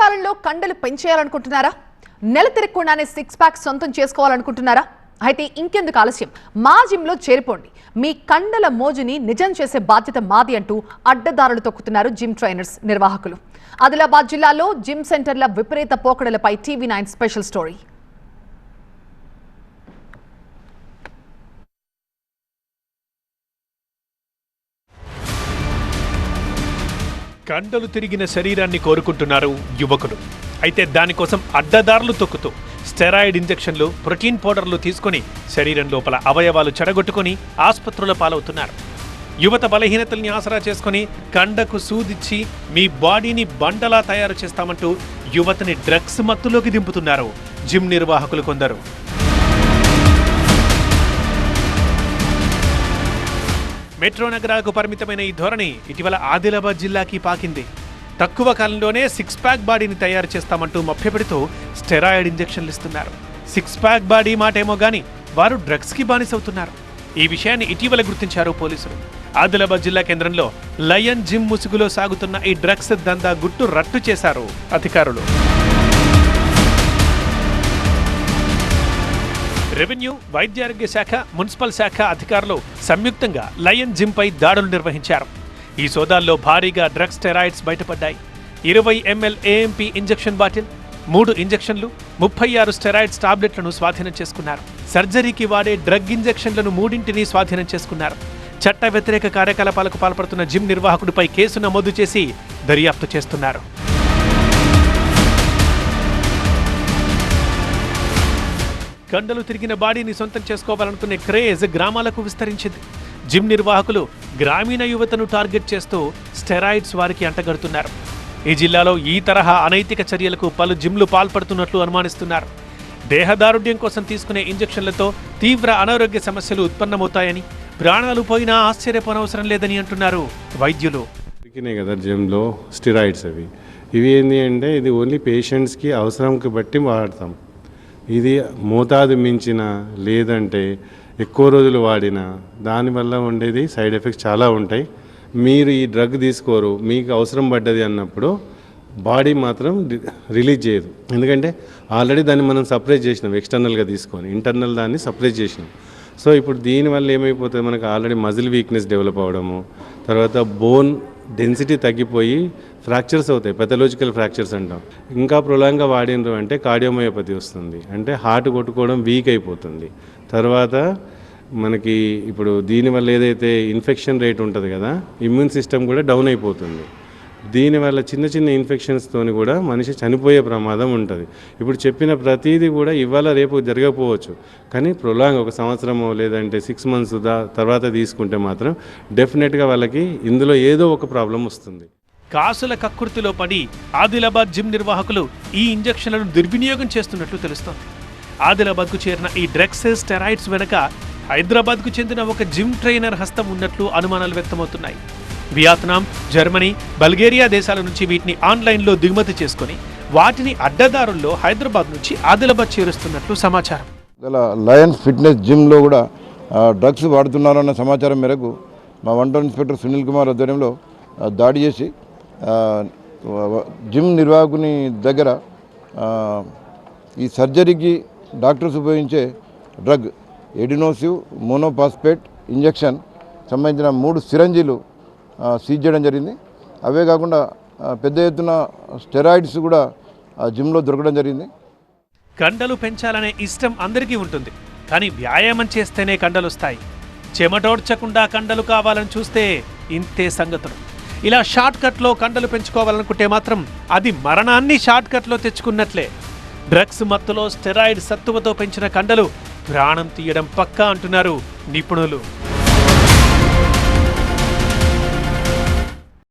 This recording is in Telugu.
కాలంలో కండలు పెంచేయాలనుకుంటున్నారా? నెల తిరగకుండానే సిక్స్ ప్యాక్ సొంతం చేసుకోవాలనుకుంటున్నారా? అయితే ఇంకెందుకు ఆలస్యం? మా జిమ్లో చేరిపోండి. మీ కండల మోజుని నిజం చేసే బాధ్యత మాది అంటూ అడ్డదారులు తొక్కుతున్నారు జిమ్ ట్రైనర్స్ నిర్వాహకులు. ఆదిలాబాద్ జిల్లాలో జిమ్ సెంటర్ల విపరీత పోకడలపై టీవీ నైన్ స్పెషల్ స్టోరీ. కండలు తిరిగిన శరీరాన్ని కోరుకుంటున్నారు యువకులు. అయితే దానికోసం అడ్డదారులు తొక్కుతూ స్టెరాయిడ్ ఇంజెక్షన్లు ప్రోటీన్ పౌడర్లు తీసుకొని శరీరం లోపల అవయవాలు చెడగొట్టుకొని ఆసుపత్రుల పాలవుతున్నారు. యువత బలహీనతల్ని ఆసరా చేసుకొని కండకు సూదిచ్చి మీ బాడీని బండలా తయారు చేస్తామంటూ యువతని డ్రగ్స్ మత్తులోకి దింపుతున్నారు జిమ్ నిర్వాహకులు కొందరు. మెట్రో నగరాలకు పరిమితమైన ఈ ధోరణి ఇటీవల ఆదిలాబాద్ జిల్లాకి పాకింది. తక్కువ కాలంలోనే సిక్స్ ప్యాక్ బాడీని తయారు చేస్తామంటూ మభ్యపెడుతూ స్టెరాయిడ్ ఇంజెక్షన్లు ఇస్తున్నారు. సిక్స్ ప్యాక్ బాడీ మాటేమో గాని వారు డ్రగ్స్కి బానిసవుతున్నారు. ఈ విషయాన్ని ఇటీవల గుర్తించారు పోలీసులు. ఆదిలాబాద్ జిల్లా కేంద్రంలో లయన్ జిమ్ ముసుగులో సాగుతున్న ఈ డ్రగ్స్ దందా గుట్టు రట్టు చేశారు అధికారులు. రెవెన్యూ వైద్యారోగ్య శాఖ మున్సిపల్ శాఖ అధికారులు సంయుక్తంగా లయన్ జిమ్పై దాడులు నిర్వహించారు. ఈ సోదాల్లో భారీగా డ్రగ్స్ స్టెరాయిడ్స్ బయటపడ్డాయి. ఇరవై ఎంఎల్ ఏఎంపీ ఇంజెక్షన్ బాటిల్ మూడు ఇంజెక్షన్లు ముప్పై ఆరు స్టెరాయిడ్స్ టాబ్లెట్లను స్వాధీనం చేసుకున్నారు. సర్జరీకి వాడే డ్రగ్ ఇంజెక్షన్లను మూడింటిని స్వాధీనం చేసుకున్నారు. చట్ట వ్యతిరేక కార్యకలాపాలకు పాల్పడుతున్న జిమ్ నిర్వాహకుడిపై కేసు నమోదు చేసి దర్యాప్తు చేస్తున్నారు. కండలు తిరిగిన బాడీని సొంతం చేసుకోవాలనుకునే క్రేజ్ గ్రామాలకు విస్తరించింది. జిమ్ నిర్వాహకులు గ్రామీణ యువతను టార్గెట్ చేస్తూ స్టెరాయిడ్స్ వారికి అంటగడుతున్నారు. ఈ జిల్లాలో ఈ తరహా అనైతిక చర్యలకు పలు జిమ్లు పాల్పడుతున్నట్లు అనుమానిస్తున్నారు. దేహదారుఢ్యం కోసం తీసుకునే ఇంజెక్షన్లతో తీవ్ర అనారోగ్య సమస్యలు ఉత్పన్నమవుతాయని ప్రాణాలు పోయినా ఆశ్చర్యపోనవసరం లేదని అంటున్నారు వైద్యులు. కదా జిమ్లో స్టిరాయిడ్స్ అవి. ఇవి ఏంటి అంటే ఇది ఓన్లీ పేషెంట్స్కి అవసరంకి బట్టి వాడతాం. ఇది మోతాదు మించిన లేదంటే ఎక్కువ రోజులు వాడిన దానివల్ల ఉండేది సైడ్ ఎఫెక్ట్స్ చాలా ఉంటాయి. మీరు ఈ డ్రగ్ తీసుకోరు మీకు అవసరం పడ్డది అన్నప్పుడు బాడీ మాత్రం రిలీజ్ చేయదు. ఎందుకంటే ఆల్రెడీ దాన్ని మనం సపరేట్ చేసినాం ఎక్స్టర్నల్గా తీసుకొని ఇంటర్నల్ దాన్ని సపరేట్ చేసినాం. సో ఇప్పుడు దీనివల్ల ఏమైపోతుంది? మనకు ఆల్రెడీ మజిల్ వీక్నెస్ డెవలప్ అవ్వడము తర్వాత బోన్ డెన్సిటీ తగ్గిపోయి ఫ్రాక్చర్స్ అవుతాయి పెథలాజికల్ ఫ్రాక్చర్స్ అంటాం. ఇంకా ప్రొలాంగా వాడినరు అంటే కార్డియోమయోపతి వస్తుంది. అంటే హార్ట్ కొట్టుకోవడం వీక్ అయిపోతుంది. తర్వాత మనకి ఇప్పుడు దీనివల్ల ఏదైతే ఇన్ఫెక్షన్ రేట్ ఉంటుంది కదా ఇమ్యూన్ సిస్టమ్ కూడా డౌన్ అయిపోతుంది. దీనివల్ల చిన్న చిన్న ఇన్ఫెక్షన్స్తోని కూడా మనిషి చనిపోయే ప్రమాదం ఉంటుంది. ఇప్పుడు చెప్పిన ప్రతిదీ కూడా ఇవాళ రేపు జరగకపోవచ్చు. కానీ ప్రొలాంగ్ ఒక సంవత్సరమో లేదంటే సిక్స్ మంత్స్ దా తర్వాత తీసుకుంటే మాత్రం డెఫినెట్గా వాళ్ళకి ఇందులో ఏదో ఒక ప్రాబ్లం వస్తుంది. కాసుల కక్కుర్తిలో పడి ఆదిలాబాద్ జిమ్ నిర్వాహకులు ఈ ఇంజెక్షన్లను దుర్వినియోగం చేస్తున్నట్లు తెలుస్తోంది. ఆదిలాబాద్కు చేరిన ఈ డ్రగ్స్ స్టెరాయిడ్స్ వెనుక హైదరాబాద్కు చెందిన ఒక జిమ్ ట్రైనర్ హస్తం ఉన్నట్లు అనుమానాలు వ్యక్తమవుతున్నాయి. వియత్నాం జర్మనీ బల్గేరియా దేశాల నుంచి వీటిని ఆన్లైన్లో దిగుమతి చేసుకొని వాటిని అడ్డదారుల్లో హైదరాబాద్ నుంచి ఆదిలాబాద్ చేరుస్తున్నట్లు సమాచారం. గల లయన్స్ ఫిట్నెస్ జిమ్లో కూడా డ్రగ్స్ వాడుతున్నారన్న సమాచారం మేరకు మా వన్ ఇన్స్పెక్టర్ సునీల్ కుమార్ ఆధ్వర్యంలో దాడి చేసి జిమ్ నిర్వాహకుని దగ్గర ఈ సర్జరీకి డాక్టర్స్ ఉపయోగించే డ్రగ్ ఎడినోసివ్ మోనోపాస్పేట్ ఇంజెక్షన్ సంబంధించిన మూడు సిరంజీలు సీజ్ చేయడం జరిగింది. అవే కాకుండా పెద్ద ఎత్తున స్టెరాయిడ్స్ కూడా జిమ్లో దొరకడం జరిగింది. కండలు పెంచాలనే ఇష్టం అందరికీ ఉంటుంది. కానీ వ్యాయామం చేస్తేనే కండలు వస్తాయి చెమటోడ్చకుండా కండలు కావాలని చూస్తే ఇంతే సంగతులు. ఇలా షార్ట్ కట్లో కండలు పెంచుకోవాలనుకుంటే మాత్రం అది మరణాన్ని షార్ట్ కట్లో తెచ్చుకున్నట్లే. డ్రగ్స్ మత్తులో స్టెరాయిడ్ సత్తువతో పెంచిన కండలు ప్రాణం తీయడం పక్కా అంటున్నారు నిపుణులు.